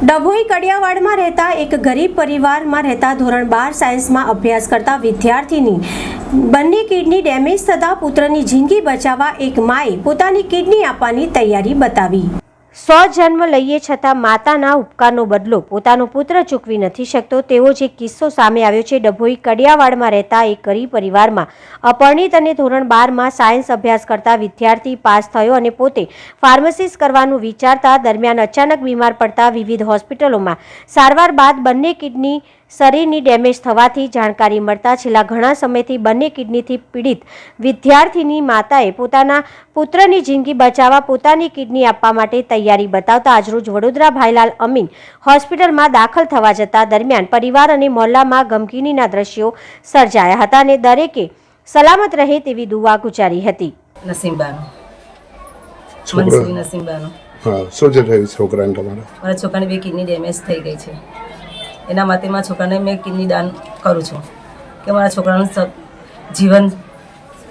ડભોઈ કડિયાવાડમાં રહેતા એક ગરીબ પરિવારમાં રહેતા ધોરણ બાર સાયન્સમાં અભ્યાસ કરતા વિદ્યાર્થીની બંને કિડની ડેમેજ થતાં પુત્રની જિંદગી બચાવવા એક માએ પોતાની કિડની આપવાની તૈયારી બતાવી. સો જન્મ લઈએ છતાં માતાના ઉપકારનો બદલો પોતાનો પુત્ર ચૂકવી નથી શકતો, તેવો જે કિસ્સો સામે આવ્યો છે. ડભોઈ કડિયાવાડમાં રહેતા એક ગરીબ પરિવારમાં અપરણિત અને ધોરણ બારમાં સાયન્સ અભ્યાસ કરતા વિદ્યાર્થી પાસ થયો અને પોતે ફાર્મસીસ કરવાનું વિચારતા દરમિયાન અચાનક બીમાર પડતા વિવિધ હોસ્પિટલોમાં સારવાર બાદ બંને કિડની શરીરની ડેમેજ થવાથી જાણકારી મળતા છેલ્લા ઘણા સમયથી બંને કિડનીથી પીડિત વિદ્યાર્થીની માતાએ પોતાના પુત્રની જિંદગી બચાવવા પોતાની કિડની આપવા માટે તૈયારી બતાવતા આજરોજ વડોદરા ભાઈલાલ અમીન હોસ્પિટલમાં દાખલ થવા જતા દરમિયાન પરિવાર અને મોહલ્લામાં ગમગીનીના દ્રશ્યો સર્જાયા હતા અને દરેકે સલામત રહે તેવી દુવા ગુજારી હતી. નસીમબાનું. મનસુરી નસીમબાનું. હા શું છે થયું છોકરાને તમારે? મારા છોકરાની બે કિડની ડેમેજ થઈ ગઈ છે. એના માટે મારા છોકરાને મેં કિડની દાન કરું છું કે મારા છોકરાનું જીવન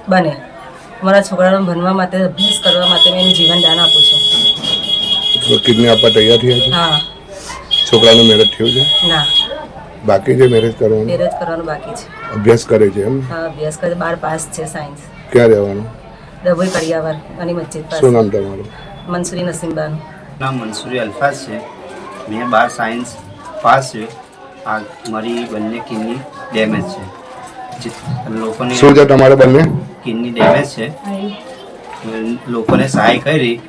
બને. મારા છોકરાનું ભણવા માટે અભ્યાસ કરવા માટે મેં એનું જીવન દાન આપું છું. કિડની આપવા તૈયાર થયા છે? હા. છોકરાનું મેરેજ થયું છે? ના. બાકી છે મેરેજ કરવાનું? મેરેજ કરવાનું બાકી છે. અભ્યાસ કરે છે એમ? હા અભ્યાસ કરે. બાર પાસ છે સાયન્સ ક્યાં રહેવાનું? ડભોઈ પરિયાવર અને મસ્જિદ શું પાસે નામ તમારું? મનસુરી નસીમબાનું. નામ મનસુરી અલ્ફાઝ છે. મેં બાર સાયન્સ પાસ છે. આ મારી બંને કિડની ડેમેજ છે. લોકોને શું છે તમારે બંને? કિડની ડેમેજ છે. લોકોને સહાય કરી.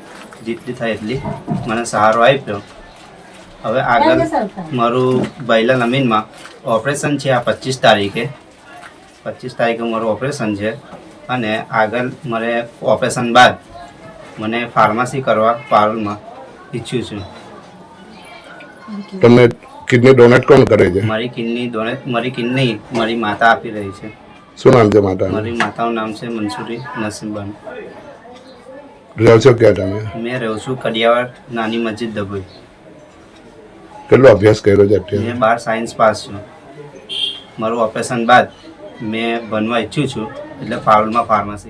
જેટલી થાય એટલી. મને સહારો આપ્યો. હવે આગળ મારું બૈલા નમીનમાં ઓપરેશન છે આ પચીસ તારીખે. પચીસ તારીખે મારું ઓપરેશન છે. અને આગળ મારે ઓપરેશન બાદ મને ફાર્મસી કરવા પારુલમાં ઈચ્છું છું. તમે કિડની ડોનેટ કોણ કરે છે? મારી કિડની ડોનેટ મારી કિડની મારી માતા આપી રહી છે. શું નામ છે માતા મારી માતાનું નામ છે મનસુરી નસીમબાન રહો છો ક્યાં તમે? મેં રહું છું કડિયાવાડ નાની મસ્જિદ દબોઈ કેટલો અભ્યાસ કર્યો છે અત્યારે? મેં બાર સાયન્સ પાસ છું. મારું ઓપરેશન બાદ મેં બનવા ઈચ્છું છું એટલે ફાઉલમાં ફાર્મસી